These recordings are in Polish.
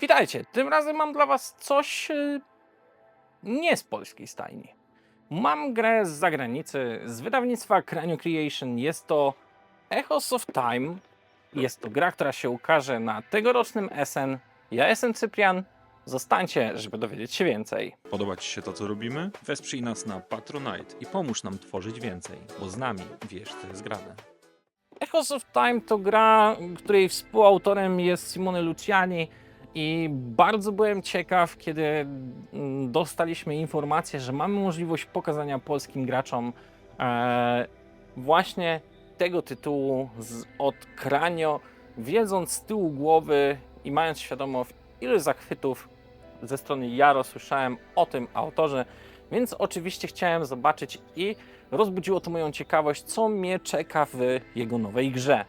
Witajcie, tym razem mam dla was coś e, nie z polskiej stajni. Mam grę z zagranicy, z wydawnictwa Cranio Creation. Jest to Echoes of Time. Jest to gra, która się ukaże na tegorocznym SN. Ja jestem Cyprian. Zostańcie, żeby dowiedzieć się więcej. Podoba Ci się to, co robimy? Wesprzyj nas na Patronite i pomóż nam tworzyć więcej, bo z nami wiesz, co jest grane. Echoes of Time to gra, której współautorem jest Simone Luciani i bardzo byłem ciekaw, kiedy mm, dostaliśmy informację, że mamy możliwość pokazania polskim graczom e, właśnie tego tytułu z, od Kranio, wiedząc z tyłu głowy i mając świadomość, ile zachwytów ze strony Jaro słyszałem o tym autorze, więc oczywiście chciałem zobaczyć i rozbudziło to moją ciekawość, co mnie czeka w jego nowej grze.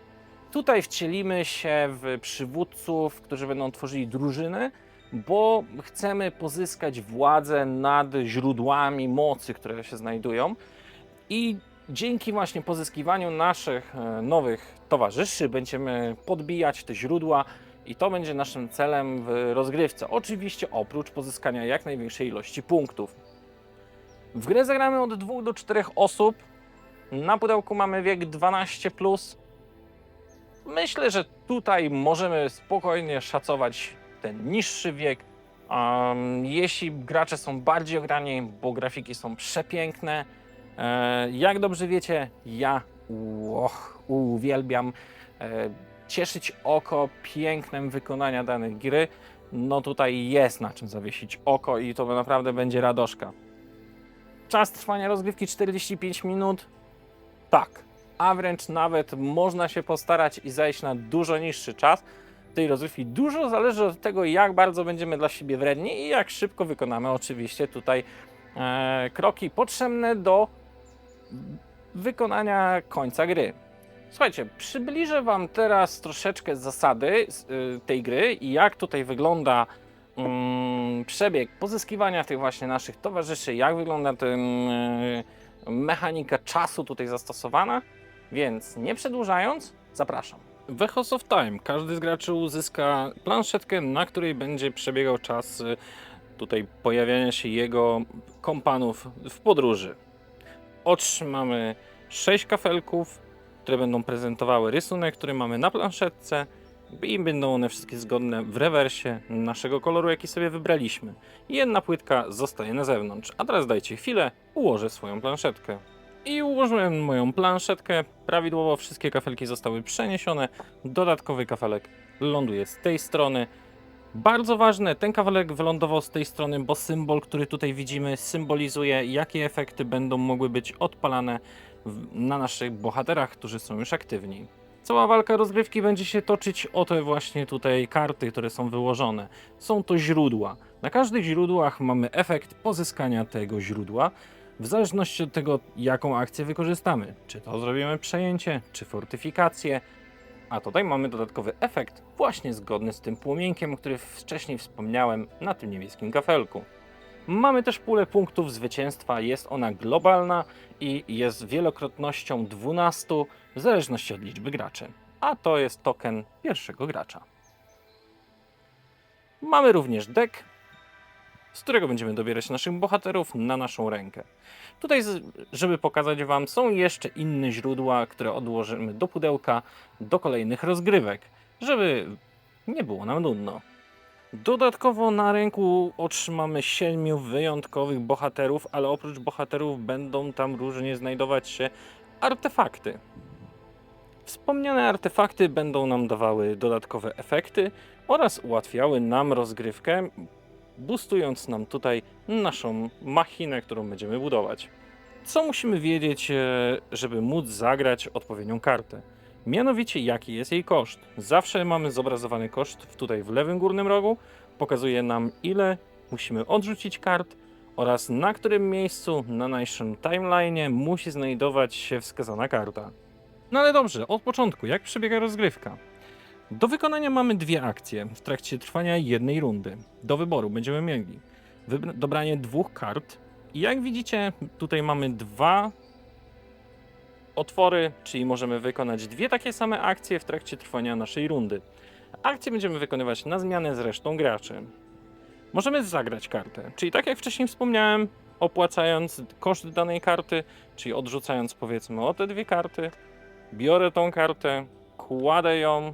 Tutaj wcielimy się w przywódców, którzy będą tworzyli drużyny, bo chcemy pozyskać władzę nad źródłami mocy, które się znajdują. I dzięki właśnie pozyskiwaniu naszych e, nowych towarzyszy będziemy podbijać te źródła i to będzie naszym celem w rozgrywce. Oczywiście oprócz pozyskania jak największej ilości punktów. W grę zagramy od 2 do 4 osób. Na pudełku mamy wiek 12. Myślę, że tutaj możemy spokojnie szacować ten niższy wiek. Um, jeśli gracze są bardziej ograni, bo grafiki są przepiękne, e, jak dobrze wiecie, ja uwielbiam e, cieszyć oko pięknem wykonania danej gry. No tutaj jest na czym zawiesić oko i to naprawdę będzie radoszka. Czas trwania rozgrywki 45 minut. Tak, a wręcz nawet można się postarać i zejść na dużo niższy czas tej rozgrywki. Dużo zależy od tego, jak bardzo będziemy dla siebie wredni i jak szybko wykonamy oczywiście tutaj e, kroki potrzebne do wykonania końca gry. Słuchajcie, przybliżę Wam teraz troszeczkę zasady y, tej gry i jak tutaj wygląda mm, przebieg pozyskiwania tych właśnie naszych towarzyszy, jak wygląda ten, y, mechanika czasu tutaj zastosowana. Więc nie przedłużając, zapraszam. W Echoes of Time każdy z graczy uzyska planszetkę, na której będzie przebiegał czas y, tutaj pojawiania się jego kompanów w podróży. Otrzymamy 6 kafelków, które będą prezentowały rysunek, który mamy na planszetce i będą one wszystkie zgodne w rewersie naszego koloru, jaki sobie wybraliśmy. Jedna płytka zostaje na zewnątrz. A teraz dajcie chwilę, ułożę swoją planszetkę. I ułożyłem moją planszetkę. Prawidłowo wszystkie kafelki zostały przeniesione. Dodatkowy kafelek ląduje z tej strony. Bardzo ważne, ten kafelek wylądował z tej strony, bo symbol, który tutaj widzimy, symbolizuje, jakie efekty będą mogły być odpalane na naszych bohaterach, którzy są już aktywni. Cała walka rozgrywki będzie się toczyć o te właśnie tutaj karty, które są wyłożone. Są to źródła. Na każdych źródłach mamy efekt pozyskania tego źródła, w zależności od tego, jaką akcję wykorzystamy. Czy to zrobimy przejęcie, czy fortyfikację. A tutaj mamy dodatkowy efekt, właśnie zgodny z tym płomienkiem, który wcześniej wspomniałem na tym niebieskim kafelku. Mamy też pulę punktów zwycięstwa, jest ona globalna i jest wielokrotnością 12 w zależności od liczby graczy. A to jest token pierwszego gracza. Mamy również deck, z którego będziemy dobierać naszych bohaterów na naszą rękę. Tutaj, żeby pokazać Wam, są jeszcze inne źródła, które odłożymy do pudełka do kolejnych rozgrywek, żeby nie było nam nudno. Dodatkowo na ręku otrzymamy siedmiu wyjątkowych bohaterów, ale oprócz bohaterów będą tam różnie znajdować się artefakty. Wspomniane artefakty będą nam dawały dodatkowe efekty oraz ułatwiały nam rozgrywkę, boostując nam tutaj naszą machinę, którą będziemy budować. Co musimy wiedzieć, e, żeby móc zagrać odpowiednią kartę? Mianowicie jaki jest jej koszt. Zawsze mamy zobrazowany koszt tutaj w lewym górnym rogu. Pokazuje nam ile musimy odrzucić kart oraz na którym miejscu na naszym timeline'ie musi znajdować się wskazana karta. No ale dobrze, od początku, jak przebiega rozgrywka? Do wykonania mamy dwie akcje w trakcie trwania jednej rundy. Do wyboru będziemy mieli dobranie dwóch kart. I jak widzicie, tutaj mamy dwa otwory, czyli możemy wykonać dwie takie same akcje w trakcie trwania naszej rundy. Akcje będziemy wykonywać na zmianę z resztą graczy. Możemy zagrać kartę, czyli tak jak wcześniej wspomniałem, opłacając koszt danej karty, czyli odrzucając powiedzmy o te dwie karty, biorę tą kartę, kładę ją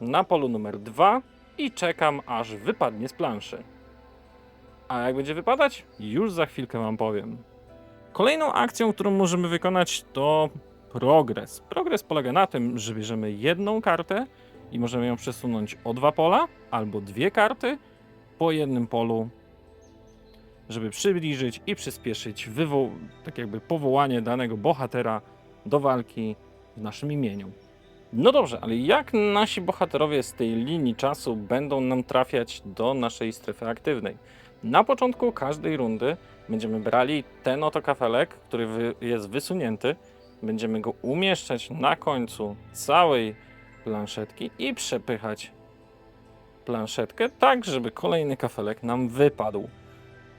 na polu numer 2 i czekam aż wypadnie z planszy. A jak będzie wypadać? Już za chwilkę wam powiem. Kolejną akcją, którą możemy wykonać to progres. Progres polega na tym, że bierzemy jedną kartę i możemy ją przesunąć o dwa pola, albo dwie karty po jednym polu, żeby przybliżyć i przyspieszyć tak jakby powołanie danego bohatera do walki w naszym imieniu. No dobrze, ale jak nasi bohaterowie z tej linii czasu będą nam trafiać do naszej strefy aktywnej? Na początku każdej rundy będziemy brali ten oto kafelek, który jest wysunięty, będziemy go umieszczać na końcu całej planszetki i przepychać planszetkę tak, żeby kolejny kafelek nam wypadł.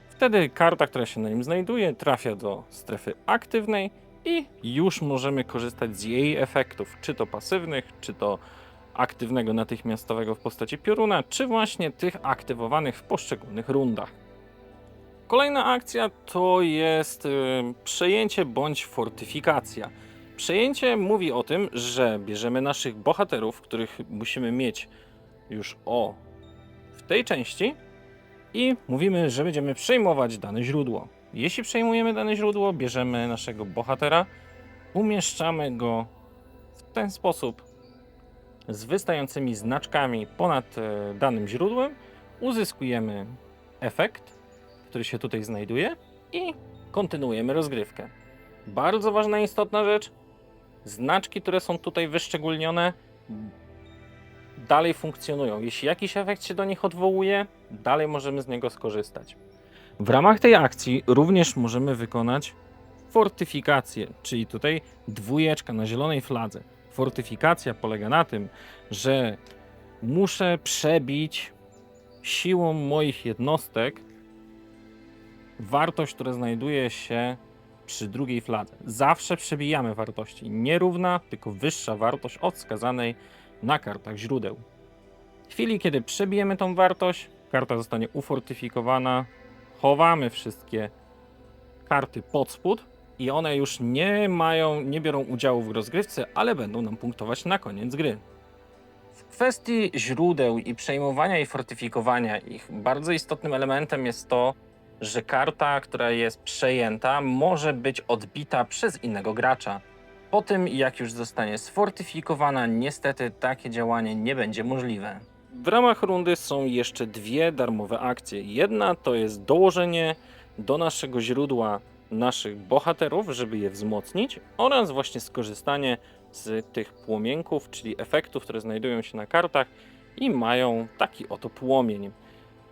Wtedy karta, która się na nim znajduje, trafia do strefy aktywnej i już możemy korzystać z jej efektów, czy to pasywnych, czy to aktywnego natychmiastowego w postaci pioruna, czy właśnie tych aktywowanych w poszczególnych rundach. Kolejna akcja to jest y, przejęcie bądź fortyfikacja. Przejęcie mówi o tym, że bierzemy naszych bohaterów, których musimy mieć już o w tej części i mówimy, że będziemy przejmować dane źródło. Jeśli przejmujemy dane źródło, bierzemy naszego bohatera, umieszczamy go w ten sposób z wystającymi znaczkami ponad e, danym źródłem, uzyskujemy efekt, który się tutaj znajduje i kontynuujemy rozgrywkę. Bardzo ważna, istotna rzecz, znaczki, które są tutaj wyszczególnione, dalej funkcjonują. Jeśli jakiś efekt się do nich odwołuje, dalej możemy z niego skorzystać. W ramach tej akcji również możemy wykonać fortyfikację, czyli tutaj dwójeczka na zielonej fladze. Fortyfikacja polega na tym, że muszę przebić siłą moich jednostek wartość, która znajduje się przy drugiej fladze. Zawsze przebijamy wartości. Nierówna, tylko wyższa wartość od wskazanej na kartach źródeł. W chwili, kiedy przebijemy tą wartość, karta zostanie ufortyfikowana, chowamy wszystkie karty pod spód i one już nie mają, nie biorą udziału w rozgrywce, ale będą nam punktować na koniec gry. W kwestii źródeł i przejmowania i fortyfikowania ich, bardzo istotnym elementem jest to, że karta, która jest przejęta, może być odbita przez innego gracza. Po tym, jak już zostanie sfortyfikowana, niestety takie działanie nie będzie możliwe. W ramach rundy są jeszcze dwie darmowe akcje. Jedna to jest dołożenie do naszego źródła naszych bohaterów, żeby je wzmocnić, oraz właśnie skorzystanie z tych płomienków, czyli efektów, które znajdują się na kartach i mają taki oto płomień.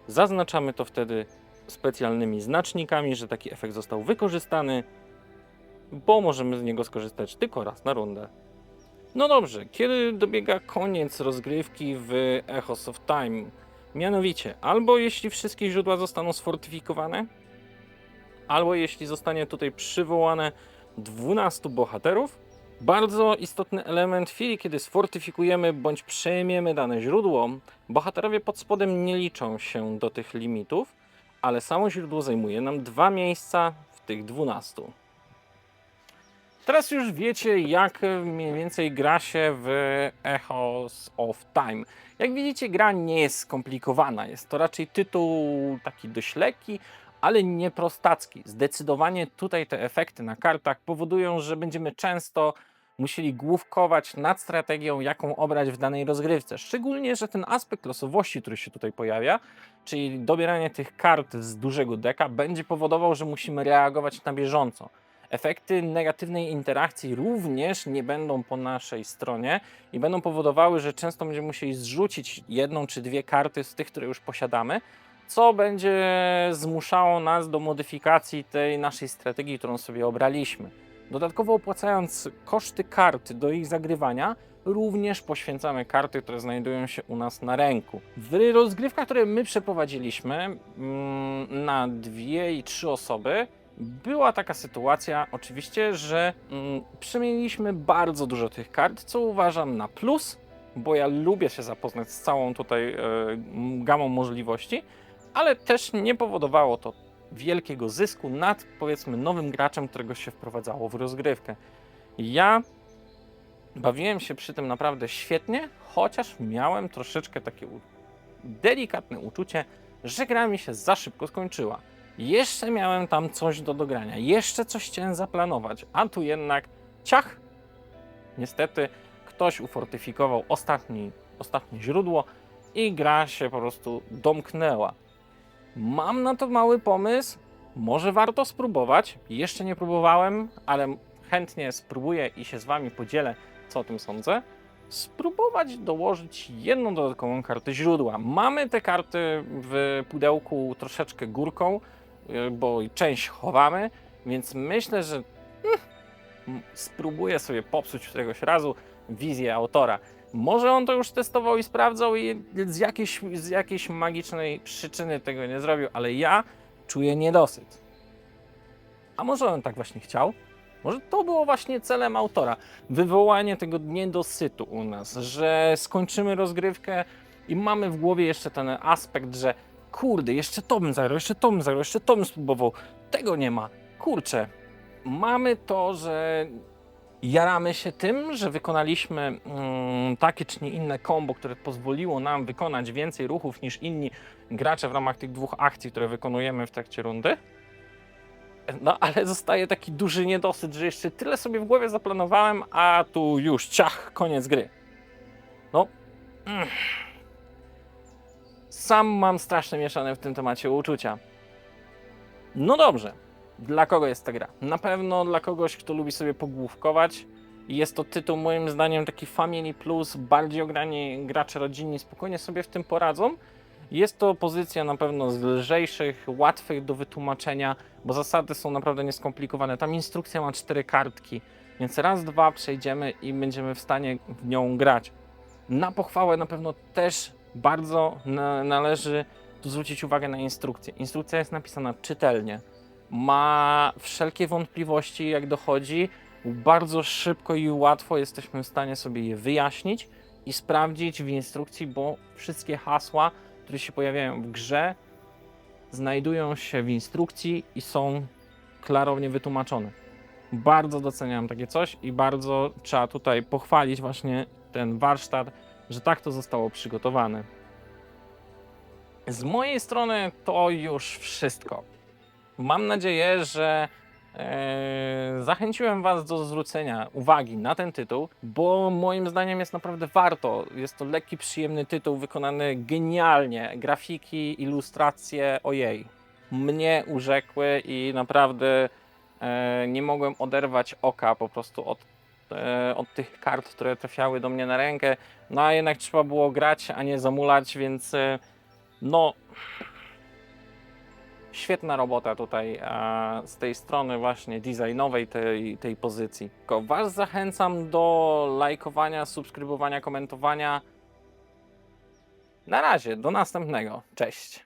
Zaznaczamy to wtedy specjalnymi znacznikami, że taki efekt został wykorzystany, bo możemy z niego skorzystać tylko raz na rundę. No dobrze, kiedy dobiega koniec rozgrywki w Echoes of Time? Mianowicie, albo jeśli wszystkie źródła zostaną sfortyfikowane, albo jeśli zostanie tutaj przywołane 12 bohaterów. Bardzo istotny element w chwili, kiedy sfortyfikujemy bądź przejmiemy dane źródło, bohaterowie pod spodem nie liczą się do tych limitów, ale samo źródło zajmuje nam dwa miejsca w tych 12. Teraz już wiecie, jak mniej więcej gra się w Echoes of Time. Jak widzicie, gra nie jest skomplikowana. Jest to raczej tytuł taki dość lekki, ale nie prostacki. Zdecydowanie tutaj te efekty na kartach powodują, że będziemy często musieli główkować nad strategią, jaką obrać w danej rozgrywce. Szczególnie, że ten aspekt losowości, który się tutaj pojawia, czyli dobieranie tych kart z dużego deka, będzie powodował, że musimy reagować na bieżąco. Efekty negatywnej interakcji również nie będą po naszej stronie i będą powodowały, że często będziemy musieli zrzucić jedną czy dwie karty z tych, które już posiadamy, co będzie zmuszało nas do modyfikacji tej naszej strategii, którą sobie obraliśmy. Dodatkowo opłacając koszty kart do ich zagrywania, również poświęcamy karty, które znajdują się u nas na ręku. W rozgrywkach, które my przeprowadziliśmy mm, na dwie i trzy osoby, była taka sytuacja, oczywiście, że mm, przemieniliśmy bardzo dużo tych kart, co uważam na plus, bo ja lubię się zapoznać z całą tutaj e, gamą możliwości, ale też nie powodowało to wielkiego zysku nad powiedzmy nowym graczem, którego się wprowadzało w rozgrywkę. Ja bawiłem się przy tym naprawdę świetnie, chociaż miałem troszeczkę takie delikatne uczucie, że gra mi się za szybko skończyła. Jeszcze miałem tam coś do dogrania, jeszcze coś chciałem zaplanować, a tu jednak ciach. Niestety ktoś ufortyfikował ostatni, ostatnie źródło i gra się po prostu domknęła. Mam na to mały pomysł. Może warto spróbować. Jeszcze nie próbowałem, ale chętnie spróbuję i się z Wami podzielę, co o tym sądzę. Spróbować dołożyć jedną dodatkową kartę źródła. Mamy te karty w pudełku troszeczkę górką, bo część chowamy, więc myślę, że mm, m, spróbuję sobie popsuć któregoś razu wizję autora. Może on to już testował i sprawdzał i z jakiejś, z jakiejś magicznej przyczyny tego nie zrobił, ale ja czuję niedosyt. A może on tak właśnie chciał? Może to było właśnie celem autora. Wywołanie tego niedosytu u nas, że skończymy rozgrywkę i mamy w głowie jeszcze ten aspekt, że kurde, jeszcze to bym zagrał, jeszcze to bym zagrał, jeszcze to bym spróbował. Tego nie ma. Kurczę, mamy to, że jaramy się tym, że wykonaliśmy mm, takie czy nie inne kombo, które pozwoliło nam wykonać więcej ruchów niż inni gracze w ramach tych dwóch akcji, które wykonujemy w trakcie rundy. No ale zostaje taki duży niedosyt, że jeszcze tyle sobie w głowie zaplanowałem, a tu już ciach, koniec gry. No. mm. Sam mam strasznie mieszane w tym temacie uczucia. No dobrze. Dla kogo jest ta gra? Na pewno dla kogoś, kto lubi sobie pogłówkować. Jest to tytuł moim zdaniem taki Family Plus, bardziej ograni gracze rodzinni spokojnie sobie w tym poradzą. Jest to pozycja na pewno z lżejszych, łatwych do wytłumaczenia, bo zasady są naprawdę nieskomplikowane. Tam instrukcja ma cztery kartki, więc raz, dwa przejdziemy i będziemy w stanie w nią grać. Na pochwałę na pewno też bardzo na, należy tu zwrócić uwagę na instrukcję. Instrukcja jest napisana czytelnie. Ma wszelkie wątpliwości, jak dochodzi. Bardzo szybko i łatwo jesteśmy w stanie sobie je wyjaśnić i sprawdzić w instrukcji, bo wszystkie hasła, które się pojawiają w grze, znajdują się w instrukcji i są klarownie wytłumaczone. Bardzo doceniam takie coś i bardzo trzeba tutaj pochwalić właśnie ten warsztat, że tak to zostało przygotowane. Z mojej strony to już wszystko. Mam nadzieję, że e, zachęciłem Was do zwrócenia uwagi na ten tytuł, bo moim zdaniem jest naprawdę warto. Jest to lekki, przyjemny tytuł, wykonany genialnie. Grafiki, ilustracje, ojej. Mnie urzekły i naprawdę e, nie mogłem oderwać oka po prostu od, od tych kart, które trafiały do mnie na rękę. No a jednak trzeba było grać, a nie zamulać, więc e, no świetna robota tutaj a, z tej strony właśnie designowej tej, tej pozycji. Tylko Was zachęcam do lajkowania, subskrybowania, komentowania. Na razie, do następnego. Cześć.